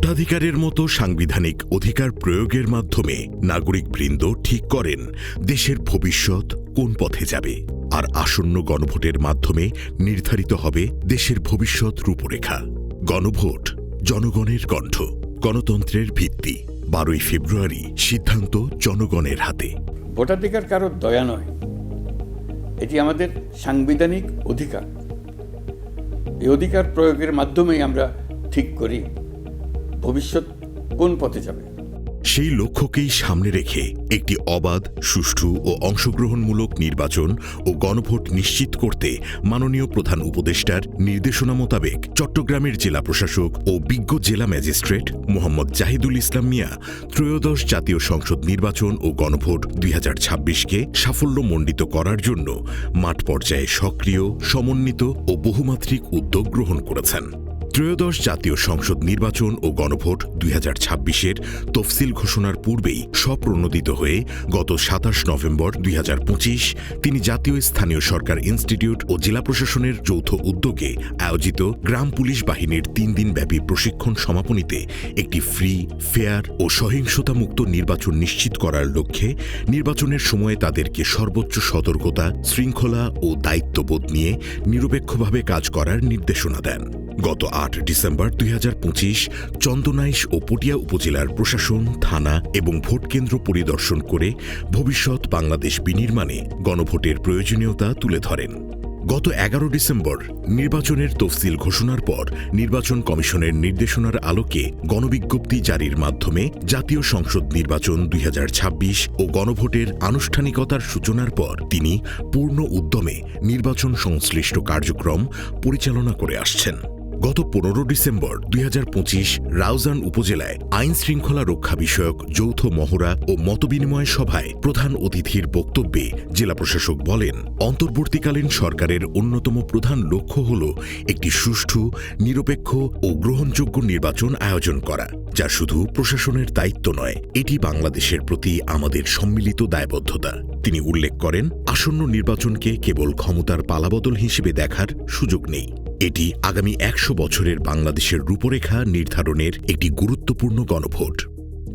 ভোটাধিকারের মতো সাংবিধানিক অধিকার প্রয়োগের মাধ্যমে নাগরিকবৃন্দ ঠিক করেন দেশের ভবিষ্যৎ কোন পথে যাবে। আর আসন্ন গণভোটের মাধ্যমে নির্ধারিত হবে দেশের ভবিষ্যৎ রূপরেখা। গণভোট জনগণের কণ্ঠ। গণতন্ত্রের ভিত্তি। বারোই ফেব্রুয়ারি, সিদ্ধান্ত জনগণের হাতে। ভোটাধিকার কারোর দয়া নয়। এটি আমাদের সাংবিধানিক অধিকার। এই অধিকার প্রয়োগের মাধ্যমেই আমরা ঠিক করি। ভবিষ্যৎ কোন পথে যাবে? সেই লক্ষ্যকেই সামনে রেখে একটি অবাধ, সুষ্ঠু ও অংশগ্রহণমূলক নির্বাচন ও গণভোট নিশ্চিত করতে মাননীয় প্রধান উপদেষ্টার নির্দেশনা মোতাবেক চট্টগ্রামের জেলা প্রশাসক ও বিজ্ঞ জেলা ম্যাজিস্ট্রেট মোহাম্মদ জাহিদুল ইসলাম মিয়া ত্রয়োদশ জাতীয় সংসদ নির্বাচন ও গণভোট দুই হাজার কে সাফল্যমণ্ডিত করার জন্য মাঠ পর্যায়ে সক্রিয়, সমন্বিত ও বহুমাত্রিক উদ্যোগ গ্রহণ করেছেন। ত্রয়োদশ জাতীয় সংসদ নির্বাচন ও গণভোট দুই হাজার ছাব্বিশের তফসিল ঘোষণার পূর্বেই স্বপ্রণোদিত হয়ে গত সাতাশ নভেম্বর দুই তিনি জাতীয় স্থানীয় সরকার ইনস্টিটিউট ও জেলা প্রশাসনের যৌথ উদ্যোগে আয়োজিত গ্রাম পুলিশ বাহিনীর তিন দিনব্যাপী প্রশিক্ষণ সমাপনীতে একটি ফ্রি, ফেয়ার ও সহিংসতামুক্ত নির্বাচন নিশ্চিত করার লক্ষ্যে নির্বাচনের সময়ে তাদেরকে সর্বোচ্চ সতর্কতা, শৃঙ্খলা ও দায়িত্ববোধ নিয়ে নিরপেক্ষভাবে কাজ করার নির্দেশনা দেন। গত আট ডিসেম্বর দুই হাজার পঁচিশ চন্দনাইশ ও পটিয়া উপজেলার প্রশাসন, থানা এবং ভোটকেন্দ্র পরিদর্শন করে ভবিষ্যৎ বাংলাদেশ বিনির্মাণে গণভোটের প্রয়োজনীয়তা তুলে ধরেন। গত এগারো ডিসেম্বর নির্বাচনের তফসিল ঘোষণার পর নির্বাচন কমিশনের নির্দেশনার আলোকে গণবিজ্ঞপ্তি জারির মাধ্যমে জাতীয় সংসদ নির্বাচন দুই হাজার ছাব্বিশ ও গণভোটের আনুষ্ঠানিকতার সূচনার পর তিনি পূর্ণ উদ্যমে নির্বাচন সংশ্লিষ্ট কার্যক্রম পরিচালনা করে আসছেন। গত পনেরো ডিসেম্বর দুই হাজার পঁচিশ রাউজান উপজেলায় আইন শৃঙ্খলা রক্ষা বিষয়ক যৌথ মহড়া ও মতবিনিময় সভায় প্রধান অতিথির বক্তব্যে জেলা প্রশাসক বলেন, অন্তর্বর্তীকালীন সরকারের অন্যতম প্রধান লক্ষ্য হল একটি সুষ্ঠু, নিরপেক্ষ ও গ্রহণযোগ্য নির্বাচন আয়োজন করা, যা শুধু প্রশাসনের দায়িত্ব নয়, এটি বাংলাদেশের প্রতি আমাদের সম্মিলিত দায়বদ্ধতা। তিনি উল্লেখ করেন, আসন্ন নির্বাচনকে কেবল ক্ষমতার পালাবদল হিসেবে দেখার সুযোগ নেই। এটি আগামী একশো বছরের বাংলাদেশের রূপরেখা নির্ধারণের একটি গুরুত্বপূর্ণ গণভোট।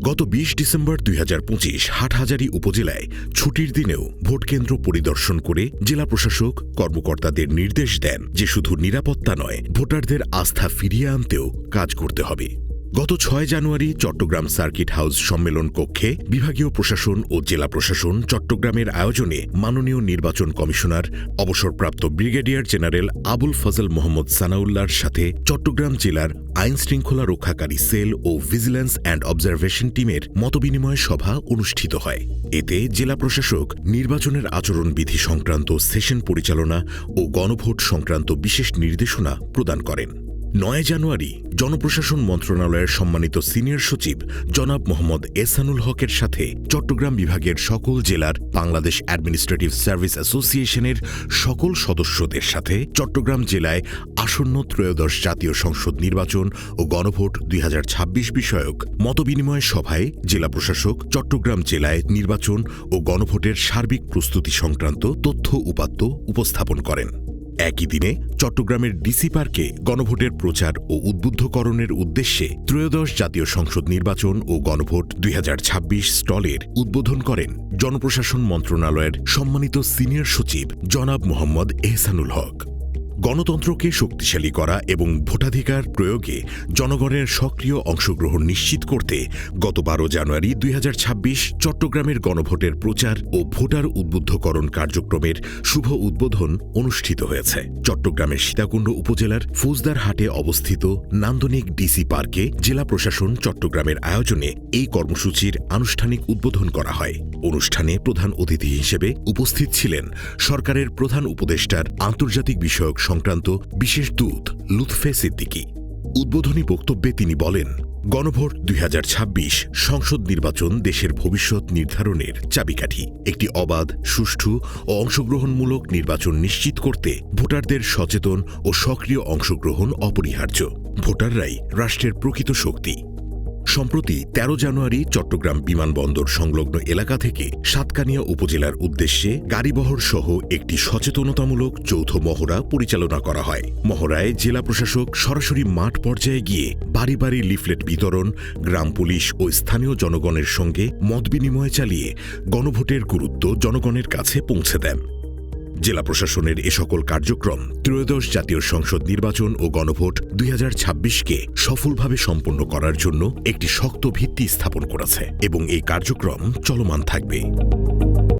গত ২০ ডিসেম্বর দুই হাজার পঁচিশ হাটহাজারী উপজেলায় ছুটির দিনেও ভোটকেন্দ্র পরিদর্শন করে জেলা প্রশাসক কর্মকর্তাদের নির্দেশ দেন যে শুধু নিরাপত্তা নয়, ভোটারদের আস্থা ফিরিয়ে আনতেও কাজ করতে হবে। গত ছয় জানুয়ারি চট্টগ্রাম সার্কিট হাউস সম্মেলন কক্ষে বিভাগীয় প্রশাসন ও জেলা প্রশাসন চট্টগ্রামের আয়োজনে মাননীয় নির্বাচন কমিশনার, অবসরপ্রাপ্ত ব্রিগেডিয়ার জেনারেল আবুল ফজল মোহাম্মদ সানাউল্লাহর সাথে চট্টগ্রাম জেলার আইন শৃঙ্খলা রক্ষাকারী সেল ও ভিজিল্যান্স অ্যান্ড অবজারভেশন টিমের মতবিনিময় সভা অনুষ্ঠিত হয়। এতে জেলা প্রশাসক, নির্বাচনের আচরণবিধি সংক্রান্ত সেশন পরিচালনা ও গণভোট সংক্রান্ত বিশেষ নির্দেশনা প্রদান করেন। নয় জানুয়ারি, জনপ্রশাসন মন্ত্রণালয়ের সম্মানিত সিনিয়র সচিব জনাব মোহাম্মদ এসানুল হকের সাথে চট্টগ্রাম বিভাগের সকল জেলার বাংলাদেশ অ্যাডমিনিস্ট্রেটিভ সার্ভিস অ্যাসোসিয়েশনের সকল সদস্যদের সাথে চট্টগ্রাম জেলায় আসন্ন ত্রয়োদশ জাতীয় সংসদ নির্বাচন ও গণভোট দুই হাজার ছাব্বিশ বিষয়ক মতবিনিময় সভায় জেলা প্রশাসক, চট্টগ্রাম জেলায় নির্বাচন ও গণভোটের সার্বিক প্রস্তুতি সংক্রান্ত তথ্য উপাত্ত উপস্থাপন করেন। একই দিনে চট্টগ্রামের ডিসি পার্কে গণভোটের প্রচার ও উদ্বুদ্ধকরণের উদ্দেশ্যে ত্রয়োদশ জাতীয় সংসদ নির্বাচন ও গণভোট দুই হাজার ছাব্বিশ স্টলের উদ্বোধন করেন জনপ্রশাসন মন্ত্রণালয়ের সম্মানিত সিনিয়র সচিব জনাব মোহাম্মদ এহসানুল হক। গণতন্ত্রকে শক্তিশালী করা এবং ভোটাধিকার প্রয়োগে জনগণের সক্রিয় অংশগ্রহণ নিশ্চিত করতে গত বারো জানুয়ারি দুই হাজার ছাব্বিশ চট্টগ্রামের গণভোটের প্রচার ও ভোটার উদ্বুদ্ধকরণ কার্যক্রমের শুভ উদ্বোধন অনুষ্ঠিত হয়েছে। চট্টগ্রামের সীতাকুণ্ড উপজেলার ফৌজদার হাটে অবস্থিত নান্দনিক ডিসি পার্কে জেলা প্রশাসন চট্টগ্রামের আয়োজনে এই কর্মসূচির আনুষ্ঠানিক উদ্বোধন করা হয়। অনুষ্ঠানে প্রধান অতিথি হিসেবে উপস্থিত ছিলেন সরকারের প্রধান উপদেষ্টার আন্তর্জাতিক বিষয়ক সংক্রান্ত বিশেষ দূত লুৎফে সিদ্দিকী। উদ্বোধনী বক্তব্যে তিনি বলেন, গণভোট দুই হাজার ছাব্বিশ সংসদ নির্বাচন দেশের ভবিষ্যৎ নির্ধারণের চাবিকাঠি। একটি অবাধ, সুষ্ঠু ও অংশগ্রহণমূলক নির্বাচন নিশ্চিত করতে ভোটারদের সচেতন ও সক্রিয় অংশগ্রহণ অপরিহার্য। ভোটাররাই রাষ্ট্রের প্রকৃত শক্তি। সম্প্রতি ১৩ জানুয়ারি চট্টগ্রাম বিমানবন্দর সংলগ্ন এলাকা থেকে সাতকানিয়া উপজেলার উদ্দেশ্যে গাড়িবহর সহ একটি সচেতনতামূলক যৌথ মহড়া পরিচালনা করা হয়। মহড়ায় জেলা প্রশাসক সরাসরি মাঠ পর্যায়ে গিয়ে বাড়ি বাড়ি লিফলেট বিতরণ, গ্রাম পুলিশ ও স্থানীয় জনগণের সঙ্গে মত বিনিময় চালিয়ে গণভোটের গুরুত্ব জনগণের কাছে পৌঁছে দেন। জেলা প্রশাসনের এ সকল কার্যক্রম ত্রয়োদশ জাতীয় সংসদ নির্বাচন ও গণভোট দুই কে সফলভাবে সম্পন্ন করার জন্য একটি শক্ত ভিত্তি স্থাপন করেছে এবং এই কার্যক্রম চলমান থাকবে।